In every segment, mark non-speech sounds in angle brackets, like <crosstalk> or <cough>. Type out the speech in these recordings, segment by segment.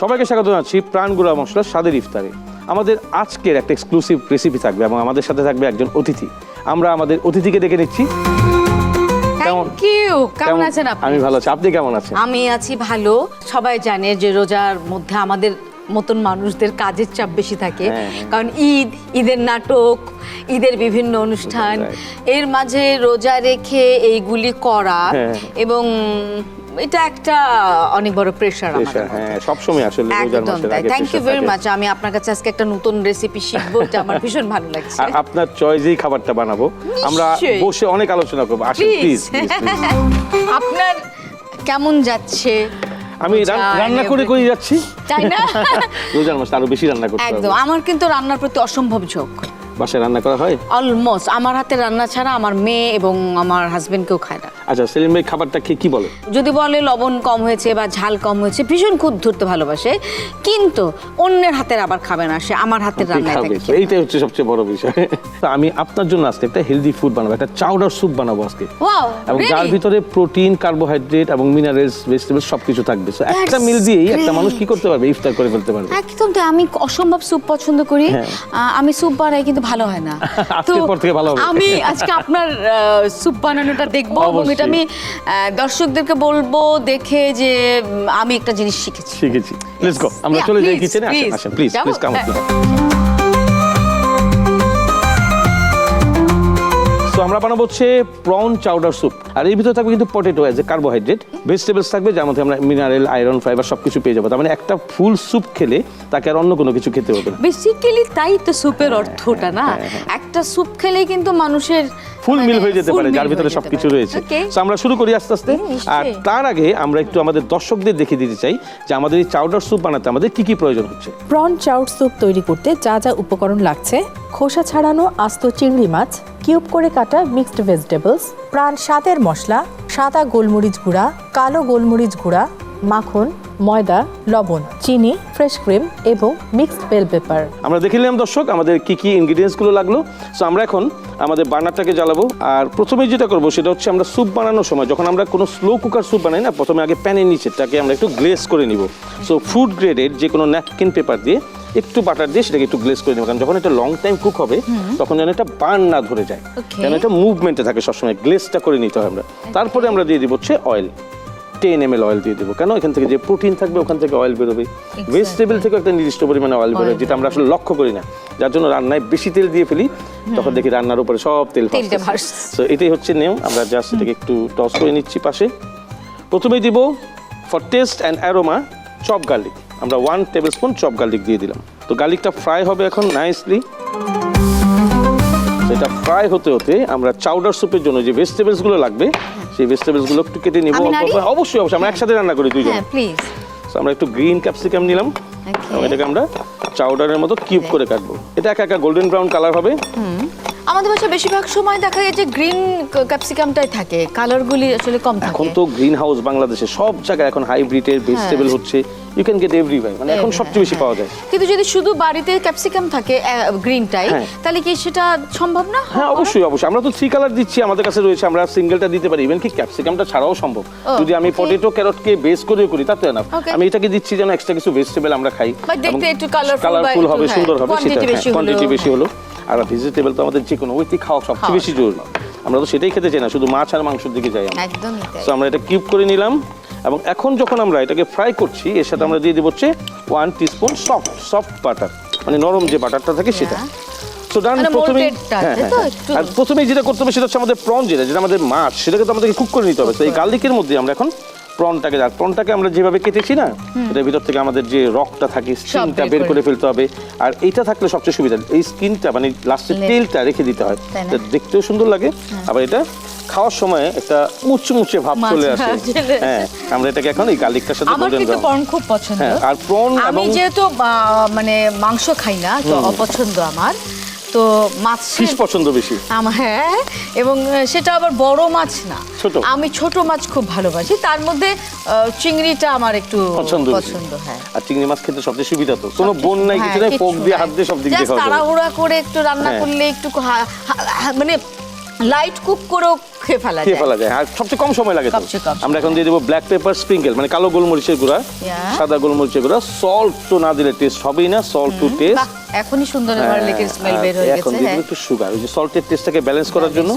সবাইকে স্বাগত জানাচ্ছি প্রাণগুড়া মশলা স্বাদের ইফতারে। আমাদের আজকের একটা এক্সক্লুসিভ রেসিপি থাকবে এবং আমাদের সাথে থাকবে একজন অতিথি। আমরা আমাদের অতিথিকে ডেকে নিচ্ছি। কেমন? আছেন আমি ভালো আছি। আপনি কেমন আছেন? আমি আছি ভালো। সবাই জানে যে রোজার মধ্যে আমাদের মতন মানুষদের কাজের চাপ বেশি থাকে। হ্যাঁ, হ্যাঁ। কারণ ঈদ ঈদের নাটক ঈদের বিভিন্ন অনুষ্ঠান। এর মাঝে রোজা রেখে এইগুলি করা হ্যাঁ। এবং এটা একটা অনেক বড় প্রেশার Pressure, হ্যাঁ আসলে রোজার মাসের আগে থ্যাংক ইউ ভেরি মাচ আমি আপনার কাছে আজকে একটা নতুন রেসিপি শিখব এটা আমার <laughs> ভীষণ ভালো লাগছে। আর আপনার চয়েসেই খাবারটা বানাবো। আমরা বসে অনেক আলোচনা করব। আসেন প্লিজ <laughs> আপনার কেমন যাচ্ছে? আমি রান্না করে করে যাচ্ছি। তাই না? <laughs> রোজার মাসে আরও বেশি রান্না করতে একদম। আমার কিন্তু রান্নার প্রতি অসম্ভব ঝোঁক। বাসায় রান্না করা হয়? অলমোস্ট আমার হাতে রান্না ছাড়া আমার মেয়ে এবং আমার হাজবেন্ড কেউ খায় না। আচ্ছা সেলিম ভাই খাবারটা খেয়ে কি বলে? যদি বলে লবণ কম হয়েছে বা ঝাল কম হয়েছে ভীষণ খুব ধরতে ভালোবাসে। কিন্তু অন্যের হাতের আবার খাবে না সে আমার হাতের খেতে। এইটাই হচ্ছে সবচেয়ে বড় বিষয়। তো <laughs> আমি আপনার জন্য আজকে একটা হেলদি ফুড বানাবো একটা চাউডার স্যুপ বানাবো আজকে। এবং যার ভিতরে প্রোটিন কার্বোহাইড্রেট এবং মিনারেলস ভেজিটেবল সবকিছু থাকবে। So, একটা মিল দিয়েই একটা মানুষ কি করতে পারবে? ইফতার করে ফেলতে পারবে। একদম তাই আমি অসম্ভব স্যুপ পছন্দ করি। হ্যাঁ। আমি স্যুপ বানাই কিন্তু ভালো হয় না। <laughs> আজকের পর থেকে ভালো হবে। আমি আজকে আপনার স্যুপ বানানোটা দেখব এবং এটা আমি আহ, দর্শকদেরকে বলব দেখে যে আমি একটা জিনিস শিখেছি। শিখেছি। লেটস গো আমরা চলে যাই কিচেনে আসেন আসেন প্লিজ প্লিজ কাম হ্যাঁ। সো আমরা বানাবো হচ্ছে প্রন চাউডার স্যুপ আর এর ভিতরে থাকবে কিন্তু potato as a carbohydrate vegetables থাকবে যার মধ্যে আমরা মিনারেল আয়রন ফাইবার সব কিছু পেয়ে যাব। তার মানে একটা ফুল স্যুপ খেলে তাকে আর অন্য কোনো কিছু খেতে হবে না। বেসিক্যালি তাই তো স্যুপের অর্থটা না। একটা স্যুপ খেলেই কিন্তু মানুষের ফুল মানে মিল হয়ে যেতে পারে যার ভিতরে সবকিছু রয়েছে. So, আমরা শুরু করি আস্তে আস্তে। আর তার আগে আমরা একটু আমাদের দর্শকদের দেখিয়ে দিতে চাই যে আমাদের এই চাউডার স্যুপ বানাতে আমাদের কি কি প্রয়োজন হচ্ছে। প্রন চাউট স্যুপ তৈরি করতে যা যা উপকরণ লাগছে খোসা ছাড়ানো আস্ত চিংড়ি মাছ কিউব করে কাটা মিক্সড ভেজিটেবলস প্রাণ স্বাদের মশলা সাদা গোলমরিচ গুঁড়া কালো গোলমরিচ গুঁড়া মাখন ময়দা লবণ চিনি ফ্রেশ ক্রিম এবং মিক্সড বেল পেপার আমরা দেখে নিলাম দর্শক আমাদের কি কি ইনগ্রিডিয়েন্টসগুলো লাগল। সো আমরা এখন আমাদের বার্নারটাকে জ্বালাবো। আর প্রথমে যেটা করব সেটা হচ্ছে আমরা স্যুপ বানানোর সময় যখন আমরা কোনো স্লো কুকার স্যুপ বানাই না প্রথমে আগে প্যানের নিচেরটাকে আমরা একটু গ্লেস করে নিব। সো ফুড গ্রেডের যে কোনো ন্যাপকিন পেপার দিয়ে একটু বাটার দিয়ে সেটাকে একটু গ্লেস করে নেব। কারণ যখন এটা লং টাইম কুক হবে তখন যেন এটা বার্ন না ধরে যায়। যেন এটা মুভমেন্টে থাকে সবসময়। গ্লেসটা করে নিতে হয় আমরা। তারপরে আমরা দিয়ে দিব হচ্ছে অয়েল টেন এম এল অয়েল দিয়ে দেবো। কেন? এখান থেকে যে প্রোটিন থাকবে ওখান থেকে অয়েল বেরোবে ভেজিটেবল থেকে একটা নির্দিষ্ট পরিমাণে অয়েল বেরোয় যেটা আমরা আসলে লক্ষ্য করি না। যার জন্য রান্নায় বেশি তেল দিয়ে ফেলি তখন দেখি রান্নার উপরে সব তেল তো এটাই হচ্ছে নিয়ম। আমরা জাস্ট এটাকে একটু টস করে নিচ্ছি পাশে। প্রথমেই দিব for taste and aroma chop garlic আমরা one tablespoon chop garlic দিয়ে দিলাম। তো গার্লিকটা ফ্রাই হবে এখন নাইসলি এটা ফ্রাই হতে হতে আমরা চাউডার স্যুপের জন্য যে ভেজিটেবলসগুলো লাগবে সেই ভেজিটেবলসগুলো একটু কেটে নিব। আমি অবশ্যই অবশ্যই আমরা একসাথে রান্না করি দুইজন। হ্যাঁ প্লিজ আমরা একটু গ্রিন ক্যাপসিকাম নিলাম। এটাকে আমরা চাউডারের মতো কিউব করে কাটবো। এটা একা একা গোল্ডেন ব্রাউন কালার হবে। আমাদের বাসায় বেশিরভাগ সময় দেখা যায় যে গ্রিন ক্যাপসিকামটাই থাকে কালারগুলি আসলে কম থাকে। এখন তো গ্রিন হাউস বাংলাদেশে সব জায়গায় এখন হাইব্রিডের ভেজিটেবল হ্যাঁ। হচ্ছে ইউ ক্যান গেট এভরিওয়্যার মানে এখন সবচেয়ে বেশি পাওয়া যায়। কিন্তু যদি শুধু বাড়িতে ক্যাপসিকাম থাকে গ্রিনটাই হ্যাঁ। তাহলে কি সেটা সম্ভব না? হ্যাঁ অবশ্যই অবশ্যই। আমরা তো থ্রি কালার দিচ্ছি আমাদের কাছে রয়েছে আমরা সিঙ্গেলটা দিতে পারি। ইভেন কি ক্যাপসিকামটা ছাড়াও সম্ভব। যদি আমি. পটেটো ক্যারটকে বেস করে করি তাতে না আমি এটাকে দিচ্ছি যেন এক্সট্রা কিছু ভেজিটেবল আমরা খাই। দেখতে একটু কালারফুল হবে হ্যাঁ, সুন্দর হবে সেটা কোয়ান্টিটি বেশি হলো। আর ভেজিটেবল তো আমাদের যে কোনো ওইটি খাওয়া সবচেয়ে বেশি জরুরি। আমরা তো সেটাই খেতে চাই না শুধু মাছ আর মাংসের দিকে যাই একদমই তাই। আমরা এটা কিউব করে নিলাম এবং এখন যখন আমরা এটাকে ফ্রাই করছি এর সাথে আমরা দিয়ে দিব হচ্ছে one teaspoon soft soft butter মানে নরম যে বাটারটা থাকে সেটা। ডান মানে হ্যাঁ, হ্যাঁ, হ্যাঁ। আর প্রথমেই যেটা করতে হবে সেটা হচ্ছে আমাদের প্রন যেটা যেটা আমাদের মাছ সেটাকে তো আমাদেরকে কুক করে নিতে হবে। তো এই গার্লিকের মধ্যে আমরা এখন প্রনটাকে প্রনটাকে আমরা যেভাবে কেটেছি না এটার ভিতর থেকে আমাদের যে রকটা থাকে স্কিনটা বের করে। ফেলতে হবে। আর এইটা থাকলে সবচেয়ে সুবিধা এই স্কিনটা মানে লাস্টের তেলটা রেখে দিতে হয়। দেখতেও সুন্দর লাগে আবার এটা খাওয়ার সময় একটা মুচু মুচে ভাব চলে আসে। হ্যাঁ আমরা এটাকে এখন এই গার্লিকটার সাথে আমার কিন্তু পর্ন খুব পছন্দ। হ্যাঁ আর প্রন আমি এবং যেহেতু মানে মাংস খাই না তো অপছন্দ আমার। তো মাছ ফিশ পছন্দ বেশি? আমার হ্যাঁ এবং সেটা আবার বড় মাছ না। ছোট। আমি ছোট মাছ খুব ভালোবাসি। তার মধ্যে চিংড়িটা আমার একটু পছন্দ পছন্দ হ্যাঁ। আর চিংড়ি মাছ খেতে সবচেয়ে সুবিধা তো। কোনো বোন নাই কিছু নাই পোক ফোক দিয়ে হাত দিয়ে সব দিক দিয়ে। তাড়াহুড়া করে একটু রান্না হ্যাঁ। করলে একটু মানে লাইট কুক করেও খেয়ে ফেলা খেয়ে ফেলা যায় আর সবচেয়ে কম সময় লাগে আমরা এখন দিয়ে দেবো ব্ল্যাক পেপার স্প্রিঙ্কেল মানে কালো গোলমরিচের গুঁড়া সাদা গোলমরিচের গুঁড়া সল্ট তো না দিলে টেস্ট হবেই না সল্ট টু টেস্ট বাহ, এখনই সুন্দর গার্লিকের স্মেল বের হয়ে এখন দিয়ে হ্যাঁ। একটু সুগার ওই যে সল্টের টেস্টটাকে ব্যালেন্স করার জন্য।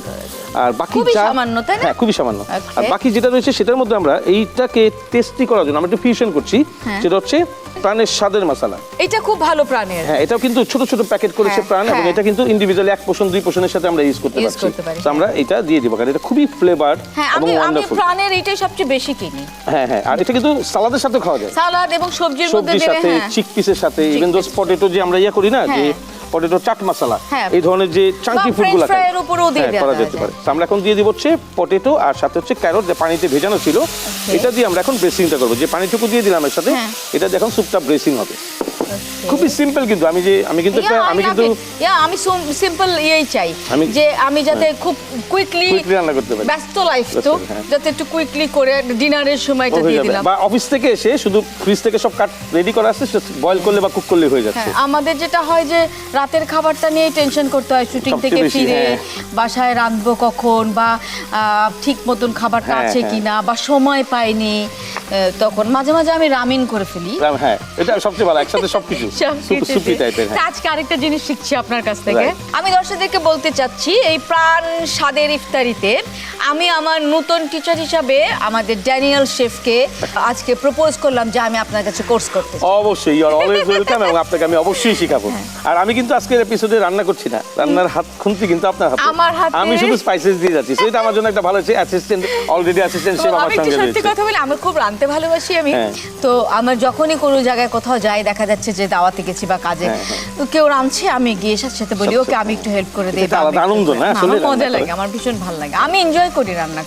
আর বাকি যা সামান্য, তাই না? হ্যাঁ খুবই সামান্য। আর বাকি যেটা রয়েছে সেটার মধ্যে আমরা এইটাকে টেস্টি করার জন্য আমরা একটু ফিউশন করছি হ্যাঁ। সেটা হচ্ছে প্রাণের স্বাদের মশলা। এটা খুব ভালো প্রাণের। হ্যাঁ এটাও কিন্তু ছোট ছোট প্যাকেট করেছে হ্যাঁ, প্রাণ এবং হ্যাঁ। এটা কিন্তু ইন্ডিভিজুয়ালি এক পোষণ দুই পোষণের সাথে আমরা ইউজ করতে পারছি। আমরা এটা দিয়ে দিব কারণ এটা খুবই ফ্লেভার হ্যাঁ এবং আমি আমি ওয়ান্ডারফুল প্রাণের এটাই সবচেয়ে বেশি কিনি। হ্যাঁ হ্যাঁ আর এটা কিন্তু সালাদের সাথে খাওয়া যায়। সালাদ এবং সবজির মধ্যে সবজির দেবে সাথে হ্যাঁ। চিক পিসের সাথে ইভেন দোস পটেটো যে আমরা ইয়া করি না যে হ্যাঁ। পটেটো চাট মশলা হ্যাঁ। এই ধরনের যে চাঙ্কি বা ফুডগুলো French fry এর উপরেও দিয়ে দেওয়া করা যায়। যেতে পারে। তো আমরা এখন দিয়ে দিব হচ্ছে পটেটো আর সাথে হচ্ছে ক্যারট যে পানিতে ভেজানো ছিল। এটা দিয়ে আমরা এখন ব্রেসিংটা করব। যে পানিটুকু দিয়ে দিলাম এর সাথে হ্যাঁ। এটা দিয়ে এখন স্যুপটা ব্রেসিং হবে। খুবই সিম্পল কিন্তু আমি যে আমি কিন্তু আমি কিন্তু ইয়া আমি সিম্পল ইয়েই চাই যে আমি যাতে খুব কুইকলি রান্না করতে পারি। ব্যস্ত লাইফ তো হ্যাঁ। যাতে একটু কুইকলি করে ডিনারের সময়টা হয়ে দিয়ে দিলাম। বা অফিস থেকে এসে শুধু ফ্রিজ থেকে সব কাট রেডি করা আসছে বয়েল করলে বা কুক করলে হয়ে যাচ্ছে। হ্যাঁ আমাদের যেটা হয় যে রাতের খাবারটা নিয়ে টেনশন করতে হয় শুটিং থেকে ফিরে হ্যাঁ। বাসায় রাঁধবো কখন বা ঠিক মতন খাবারটা হ্যাঁ, আছে হ্যাঁ। কিনা বা সময় পাইনি তখন মাঝে মাঝে আমি রামিন করে ফেলি। হ্যাঁ এটা সবচেয়ে ভালো একসাথে সবকিছু। <laughs> সুপি টাইপের হ্যাঁ। আজকে আরেকটা জিনিস শিখছি আপনার কাছ থেকে। আমি দর্শকদেরকে বলতে চাচ্ছি এই প্রাণ স্বাদের ইফতারিতে আমি আমার নতুন টিচার হিসাবে আমাদের ড্যানিয়েল শেফকে আজকে প্রপোজ করলাম যে আমি আপনার কাছে কোর্স করতে অবশ্যই ইউ আর অলওয়েজ ওয়েলকাম এবং আপনাকে আমি অবশ্যই শিখাবো হ্যাঁ। আর আমি কিন্তু আজকের এপিসোডে রান্না করছি না রান্নার হাত খুন্তি কিন্তু আপনার হাতে আমার হাতে। আমি শুধু স্পাইসেস দিয়ে যাচ্ছি সেটা আমার জন্য একটা ভালো হচ্ছে অ্যাসিস্ট্যান্ট অলরেডি অ্যাসিস্ট্যান্ট শেফ আমার সঙ্গে সত্যি রয়েছে কথা বলি আমি খুব রাঁধতে ভালোবাসি আমি হ্যাঁ। তো আমার যখনই কোনো জায়গায় কোথাও যাই দেখা যাচ্ছে যে দাওয়াতে গেছি বা কাজে হ্যাঁ। তো কেউ রাঁধছে আমি গিয়ে সাথে সাথে বলি ওকে আমি একটু হেল্প করে দিই আনন্দ না, না, আসলে মজা লাগে আমার ভীষণ ভালো লাগে আমি এনজয় করি রান্না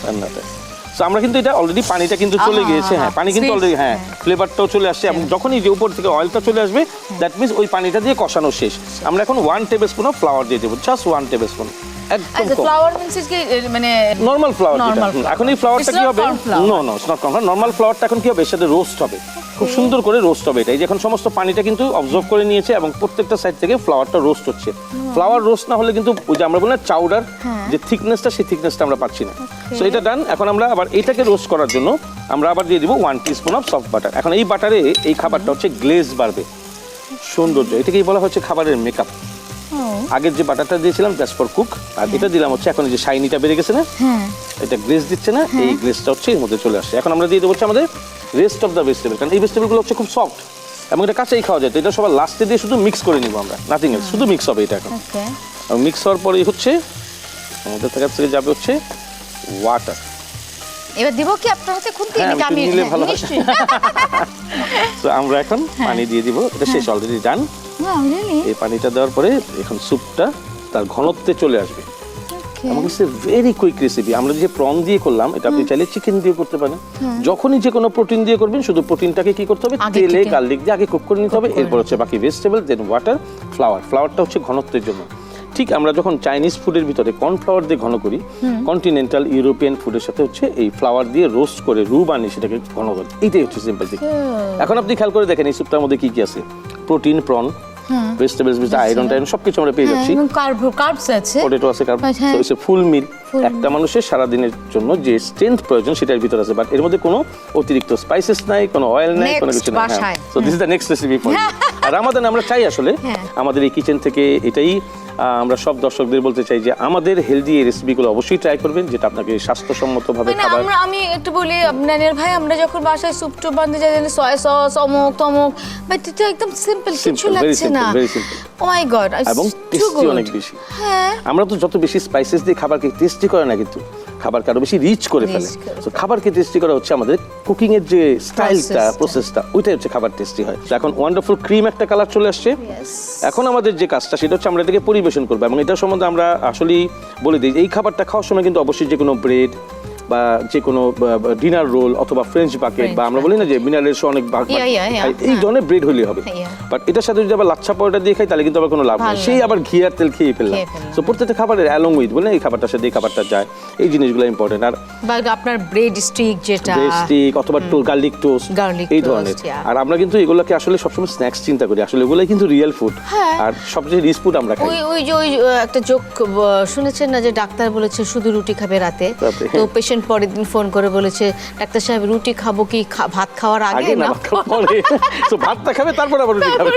আমরা কিন্তু এটা অলরেডি পানিটা কিন্তু চলে গিয়েছে হ্যাঁ পানি কিন্তু অলরেডি হ্যাঁ হ্যাঁ। ফ্লেভারটাও চলে আসছে এবং যখনই যে উপর থেকে অয়েলটা চলে আসবে দ্যাট মিনস ওই পানিটা দিয়ে কষানো শেষ। আমরা এখন one tablespoon of flour দিয়ে দেবো জাস্ট ওয়ান টেবিল স্পুন মানে নর্মাল ফ্লাওয়ার. এখন এই ফ্লাওয়ারটা কি হবে. নো নো নট নর্মাল ফ্লাওয়ারটা এখন কি হবে? সাথে রোস্ট হবে। খুব সুন্দর করে রোস্ট হবে এটা। এই যে এখন সমস্ত পানিটা কিন্তু অবজর্ভ করে নিয়েছে এবং প্রত্যেকটা সাইড থেকে ফ্লাওয়ারটা রোস্ট হচ্ছে। ফ্লাওয়ার রোস্ট না হলে কিন্তু ওই যে আমরা বলি চাউডার হ্যাঁ। যে থিকনেসটা সেই থিকনেসটা আমরা পাচ্ছি না। সো এটা ডান এখন আমরা আবার এটাকে রোস্ট করার জন্য আমরা আবার দিয়ে দিব one teaspoon of soft butter এখন এই বাটারে এই খাবারটা হচ্ছে গ্লেজ বাড়বে। সৌন্দর্য। এটাকেই বলা হচ্ছে খাবারের মেকআপ আগের যে বাটারটা দিয়েছিলাম জাস্ট ফর কুক আর এটা দিলাম হচ্ছে এখন যে শাইনিটা বেড়ে গেছে না? হ্যাঁ। এটা গ্লেজ দিচ্ছে না এই গ্লেজটা হচ্ছে এর মধ্যে চলে আসছে। এখন আমরা দিয়ে দেবো হচ্ছে আমাদের রেস্ট অফ দ্য ভেজিটেবল কারণ এই ভেজিটেবলগুলো হচ্ছে খুব সফট এবং এটা কাঁচাই খাওয়া যায় তো এটা সবার লাস্টে দিয়ে শুধু মিক্স করে নিব আমরা নাথিং এলস শুধু মিক্স হবে এটা এখন এবং মিক্স হওয়ার পরেই হচ্ছে আমাদের কাছ থেকে যাবে হচ্ছে ওয়াটার এবার দিব কি আপনার হাতে খুন্তি হ্যাঁ, নাকি আমি নিলে হ্যাঁ, ভালো। নিশ্চয়ই <laughs> তো আমরা এখন হ্যাঁ। পানি দিয়ে দিব এটা শেষ অলরেডি ডান? এই পানিটা দেওয়ার পরে এখন স্যুপটা তার ঘনত্বে চলে আসবে. আমার কাছে ভেরি কুইক রেসিপি আমরা যে প্রন দিয়ে করলাম এটা আপনি চাইলে চিকেন দিয়ে করতে পারেন। যখনই যে কোনো প্রোটিন দিয়ে করবেন শুধু প্রোটিনটাকে কি করতে হবে? তেলে গার্লিক দিয়ে আগে কুক করে নিতে হবে এরপর হচ্ছে বাকি ভেজিটেবল দেন ওয়াটার ফ্লাওয়ার ফ্লাওয়ারটা হচ্ছে ঘনত্বের জন্য। ঠিক আমরা যখন চাইনিজ ফুডের ভিতরে কর্নফ্লাওয়ার দিয়ে ঘন করি কন্টিনেন্টাল ইউরোপিয়ান ফুডের সাথে হচ্ছে এই ফ্লাওয়ার দিয়ে রোস্ট করে রু বানিয়ে সেটাকে ঘন করে। এইটাই হচ্ছে সিম্পল এখন আপনি খেয়াল করে দেখেন এই স্যুপটার মধ্যে কি কি আছে? প্রোটিন প্রন ভেজিটেবলস আয়রন টাইরন সবকিছু আমরা পেয়ে যাচ্ছি। কার্বস আছে। পটেটো আছে কার্ব এ ফুল মিল একটা মানুষের সারা দিনের জন্য যে স্ট্রেংথ প্রয়োজন সেটার ভিতর আছে। বাট এর মধ্যে কোনো অতিরিক্ত স্পাইসেস নাই কোনো অয়েল নাই কোনো কিছু নাই। So this is the next recipe for আর আমাদের আমরা চাই আসলে হ্যাঁ। আমাদের এই কিচেন থেকে এটাই আমরা সব দর্শকদের বলতে চাই যে আমাদের হেলদি এই রেসিপিগুলো অবশ্যই ট্রাই করবেন যেটা আপনাকে স্বাস্থ্যসম্মতভাবে মানে খাবার আমরা আমি একটু বলি নানের ভাই আমরা যখন বাসায় স্যুপ টুপ বানিয়ে যাই সয়া সস অমুক তমুক বাট এটা একদম সিম্পল কিছু লাগছে না। ও মাই গড এবং টেস্টি অনেক বেশি। হ্যাঁ। আমরা তো যত বেশি স্পাইসেস দিয়ে খাবারকে টেস্টি করে না কিন্তু। খাবারকে আরও বেশি রিচ করে ফেলে। তো খাবারকে টেস্টি করা হচ্ছে আমাদের কুকিং এর যে স্টাইলটা প্রসেসটা ওইটাই হচ্ছে খাবার টেস্টি হয়। তো এখন ওয়ান্ডারফুল ক্রিম একটা কালার চলে আসছে। এখন আমাদের যে কাজটা সেটা হচ্ছে আমরা এটাকে পরিবেশন করব এবং এটা সম্বন্ধে আমরা আসলেই বলে দিই এই খাবারটা খাওয়ার সময় কিন্তু অবশ্যই যে কোনো ব্রেড বা যে কোনো ডিনার রোল অথবা ফ্রেঞ্চ বাকেট বা আমরা বলি না যে মিনারেলস অনেক বা- Yeah, yeah, yeah, খাই, এই। ধরনের ব্রেড হলেই হবে। বাট এটার সাথে যদি আবার লাচ্ছা পরোটা দিয়ে খাই তাহলে কিন্তু আবার কোনো লাভ নেই। সেই আবার ঘি আর তেল খেয়ে ফেললাম। সো প্রত্যেকটা খাবারের অ্যালং উইথ বলে এই খাবারটার সাথে এই খাবারটা যায়। এই জিনিসগুলো ইম্পর্টেন্ট আর বা আপনার ব্রেড স্টিক যেটা ব্রেড স্টিক অথবা গার্লিক টোস্ট এই ধরনের। আর আমরা কিন্তু এগুলোকে আসলে সবসময় স্ন্যাক্স চিন্তা করি। আসলে এগুলোই কিন্তু রিয়েল ফুড হ্যাঁ। আর সবচেয়ে রিচ ফুড আমরা খাই। ওই ওই যে ওই একটা যোগ শুনেছেন না যে ডাক্তার বলেছে শুধু রুটি খাবে রাতে? তো হ্যাঁ। পেশেন্ট পরের দিন ফোন করে বলেছে ডাক্তার সাহেব রুটি খাব কি? ভাত খাওয়ার আগে না পরে। তো ভাতটা খাবে তারপর আবার রুটি খাবে।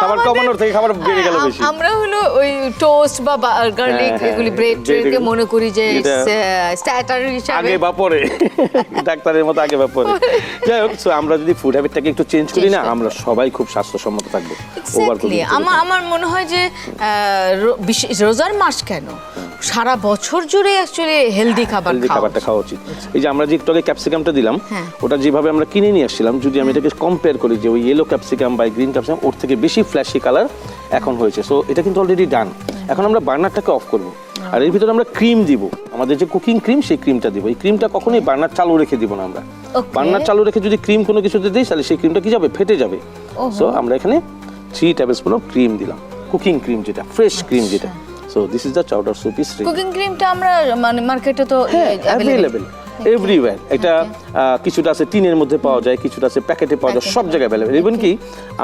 খাবার কমানোর থেকে খাবার বেড়ে গেল হ্যাঁ, বেশি। আমরা হলো ওই টোস্ট বা গার্লিক হ্যাঁ, হ্যাঁ, এগুলি ব্রেড bread কে মনে করি যে স্ট্যাটার হিসাবে। আগে বা পরে। ডাক্তারের মতো আগে বা পরে। যাই হোক আমরা যদি ফুড হ্যাবিটটাকে একটু চেঞ্জ করি না আমরা সবাই খুব স্বাস্থ্যসম্মত থাকব। আমার আমার মনে হয় যে রোজার মাস কেন? সারা বছর জুড়ে অ্যাকচুয়ালি হেলদি খাবার হেলদি খাবারটা খাওয়া উচিত। এই যে আমরা যে একটু আগে ক্যাপসিকামটা দিলাম হ্যাঁ। ওটা যেভাবে আমরা কিনে নিয়ে আসছিলাম যদি আমি এটাকে কম্পেয়ার করি যে ওই ইয়েলো ক্যাপসিকাম বা গ্রিন ক্যাপসিকাম ওর থেকে বেশি ফ্ল্যাশি কালার এখন হয়েছে। সো এটা কিন্তু অলরেডি ডান এখন আমরা বার্নারটাকে অফ করব। আর এর ভিতরে আমরা ক্রিম দিব। আমাদের যে কুকিং ক্রিম সেই ক্রিমটা দিব। এই ক্রিমটা কখনোই বার্নার চালু রেখে দিব না আমরা। বার্নার চালু রেখে যদি ক্রিম কোনো কিছুতে দিই তাহলে সেই ক্রিমটা কি যাবে? ফেটে যাবে। সো আমরা এখানে three tablespoon of cream দিলাম। কুকিং ক্রিম যেটা ফ্রেশ ক্রিম যেটা। So this is the chowder soup ready cooking ক্রিমটা আমরা মানে মার্কেটে তো। অ্যাভেলেবেল এভরিওয়্যার এটা কিছুটা আছে টিনের মধ্যে পাওয়া যায় কিছুটা আছে প্যাকেটে পাওয়া যায় সব জায়গায় অ্যাভেলেবেল ইভেন কি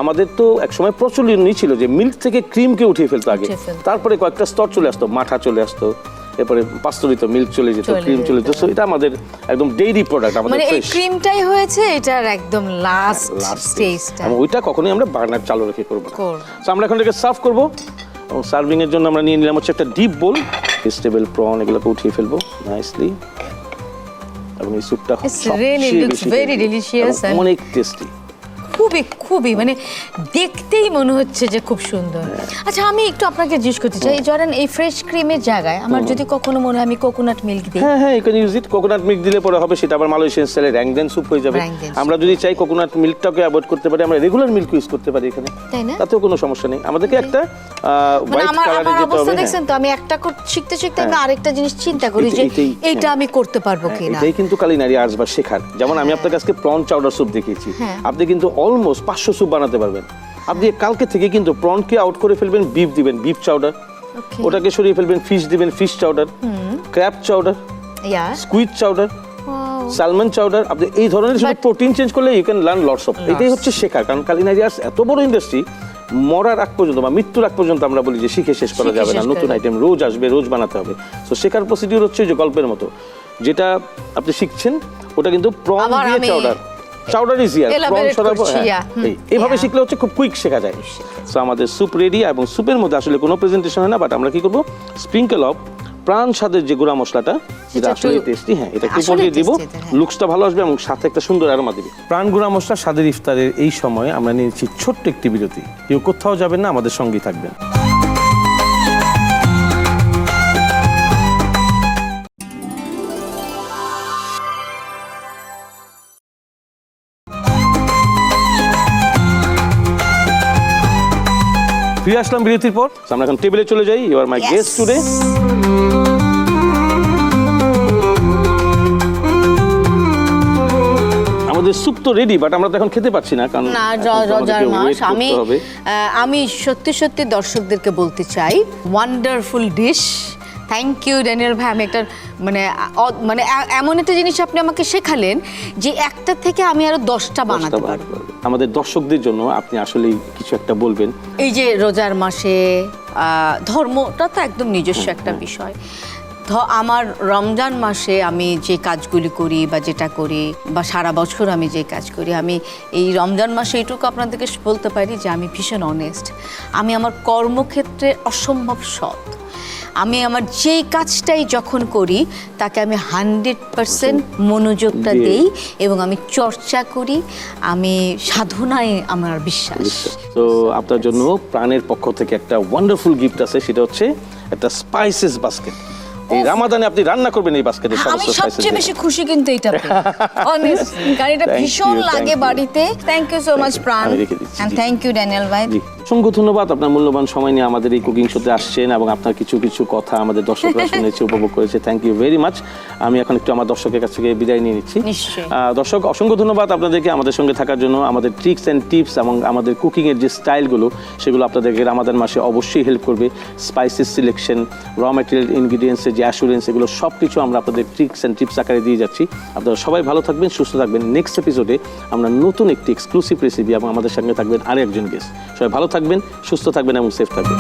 আমাদের তো একসময় প্রচলনই ছিল যে মিল্ক থেকে ক্রিমকে উঠিয়ে ফেলতো আগে। তারপরে কয়েকটা স্তর চলে আসতো মাঠা চলে আসতো এরপরে পাস্তরিত মিল্ক চলে যেত ক্রিম চলে যেত। এটা আমাদের একদম ডেইরি প্রোডাক্ট আমাদের মানে এই ক্রিমটাই হয়েছে এটার একদম লাস্ট স্টেজটা ওইটা কখনোই আমরা বার্নার চালু রেখে করব না। So আমরা এখন এটাকে সার্ভ করব। এবং সার্ভিং এর জন্য আমরা নিয়ে নিলাম হচ্ছে একটা ডিপ বোল ভেজিটেবল প্রন এগুলোকে উঠিয়ে ফেলব নাইসলি এবং এই স্যুপটা অনেক টেস্টি খুবই খুবই মানে দেখতেই মনে হচ্ছে যে খুব সুন্দর। আচ্ছা আমি একটু আপনাকে জিজ্ঞেস করতে চাই ধরেন এই ফ্রেশ ক্রিমের জায়গায় আমার যদি কখনো মনে হয় আমি কোকোনাট মিল্ক দিই। হ্যাঁ হ্যাঁ এখানে ইউজ ইট কোকোনাট মিল্ক দিলে পরে হবে সেটা আবার মালয়েশিয়ান স্টাইলে র্যাংডেন স্যুপ হয়ে যাবে। আমরা যদি চাই কোকোনাট মিল্কটাকে অ্যাভয়েড করতে পারি আমরা রেগুলার মিল্ক ইউজ করতে পারি এখানে। তাই না? তাতেও কোনো সমস্যা নেই। আমাদেরকে একটা হোয়াইট কালারে যেতে হবে হ্যাঁ। দেখছেন তো আমি একটা শিখতে শিখতে আমি আরেকটা জিনিস চিন্তা করি এটা- যে এইটা হ্যাঁ। আমি করতে পারব হ্যাঁ, কিনা। এটাই কিন্তু কালিনারি আর্টস বা শেখার। যেমন আমি আপনাকে আজকে প্রন চাউডার স্যুপ দেখিয়েছি। হ্যাঁ। আপনি কিন্তু অলমোস্ট পাঁচশো স্যুপ বানাতে পারবেন। আপনি কালকে থেকে কিন্তু প্রনকে আউট করে ফেলবেন বিফ দিবেন বিফ চাউডার ওটাকে সরিয়ে ফেলবেন ফিশ দিবেন fish chowder crab chowder squid chowder salmon chowder আপনি এই ধরনের শুধু প্রোটিন চেঞ্জ করলে you can learn lots of এটাই হচ্ছে শেখার কারণ কালিনারি আর্টস এত বড় ইন্ডাস্ট্রি মরার আগ পর্যন্ত বা মৃত্যুর আগ পর্যন্ত আমরা বলি যে শিখে শেষ করা যাবে না নতুন আইটেম রোজ আসবে রোজ বানাতে হবে। তো শেখার প্রসিডিউর হচ্ছে যে গল্পের মতো যেটা আপনি শিখছেন ওটা কিন্তু প্রন দিয়ে chowder chowder is prawn elaborate সরাবো এইভাবে শিখলে হচ্ছে খুব কুইক শেখা যায়। সো আমাদের স্যুপ রেডি এবং স্যুপের মধ্যে আসলে কোনো প্রেজেন্টেশন হয় না বাট আমরা কি করব? স্প্রিঙ্কেল অফ প্রাণ স্বাদের যে গুঁড়া মশলাটা সেটা আসলে টেস্টি হ্যাঁ এটা একটু দিয়ে দিব। tasty হ্যাঁ। লুকসটা ভালো আসবে এবং সাথে একটা সুন্দর অ্যারোমা দিবে। প্রাণ গুঁড়া মশলা স্বাদের ইফতারের এই সময় আমরা নিয়েছি ছোট্ট একটি বিরতি। কেউ কোথাও যাবেন না আমাদের সঙ্গেই থাকবেন। ফিরে আসলাম বিরতির পর। আমরা এখন টেবিলে চলে যাই। You are my. Guest today আমাদের স্যুপ তো রেডি বাট আমরা তো এখন খেতে পাচ্ছি না কারণ না রোজার মাস আমি আমি সত্যি সত্যি দর্শকদেরকে বলতে চাই wonderful dish thank you Daniel ভাই আমি একটা মানে মানে এমন একটা জিনিস আপনি আমাকে শেখালেন যে একটা থেকে আমি আরও দশটা বানাতে পারব। আমাদের দর্শকদের জন্য আপনি আসলে কিছু একটা বলবেন। এই যে রোজার মাসে ধর্মটা তো একদম নিজস্ব একটা বিষয়। ধ- আমার রমজান মাসে আমি যে কাজগুলি করি বা যেটা করি বা সারা বছর আমি যে কাজ করি আমি এই রমজান মাসে এইটুকু আপনাদেরকে বলতে পারি যে আমি ভীষণ অনেস্ট আমি আমার কর্মক্ষেত্রে অসম্ভব সৎ। আমি আমার যেই কাজটাই যখন করি তাকে আমি হান্ড্রেড পারসেন্ট মনোযোগটা দিই এবং আমি চর্চা করি আমি সাধনায় আমার বিশ্বাস। তো আপনার জন্য প্রাণের পক্ষ থেকে একটা ওয়ান্ডারফুল গিফট আছে সেটা হচ্ছে একটা স্পাইসেস বাস্কেট এই রামাদানে আপনি রান্না করবেন এই বাস্কেটের আমি সমস্ত স্পাইসেস সবচেয়ে বেশি খুশি কিন্তু এটা অনেস্টলি <laughs> কারণ এটা ভীষণ লাগে বাড়িতে। থ্যাংক ইউ সো মাচ প্রাণ। আমি এন্ড থ্যাংক ইউ ড্যানিয়েল ভাই। অসংখ্য ধন্যবাদ আপনার মূল্যবান সময় নিয়ে আমাদের এই কুকিং শোতে আসছেন এবং আপনার কিছু কিছু কথা আমাদের দর্শকরা <laughs> শুনেছে উপভোগ করেছে। থ্যাংক ইউ ভেরি মাচ আমি এখন একটু আমার দর্শকের কাছ থেকে বিদায় নিয়ে নিচ্ছি। দর্শক অসংখ্য ধন্যবাদ আপনাদেরকে আমাদের সঙ্গে থাকার জন্য। আমাদের ট্রিক্স অ্যান্ড টিপস এবং আমাদের কুকিংয়ের যে স্টাইলগুলো সেগুলো আপনাদেরকে রামাদান মাসে অবশ্যই হেল্প করবে। স্পাইসেস সিলেকশন র ম্যাটেরিয়াল ইনগ্রিডিয়েন্টসের যে অ্যাসুরেন্স এগুলো সব কিছু আমরা আপনাদের ট্রিক্স অ্যান্ড টিপস আকারে দিয়ে যাচ্ছি। আপনারা সবাই ভালো থাকবেন, সুস্থ থাকবেন। নেক্সট এপিসোডে আমরা নতুন একটি এক্সক্লুসিভ রেসিপি এবং আমাদের সঙ্গে থাকবেন আরেকজন গেস্ট সবাই ভালো থাকবেন, সুস্থ থাকবেন এবং সেফ থাকবেন।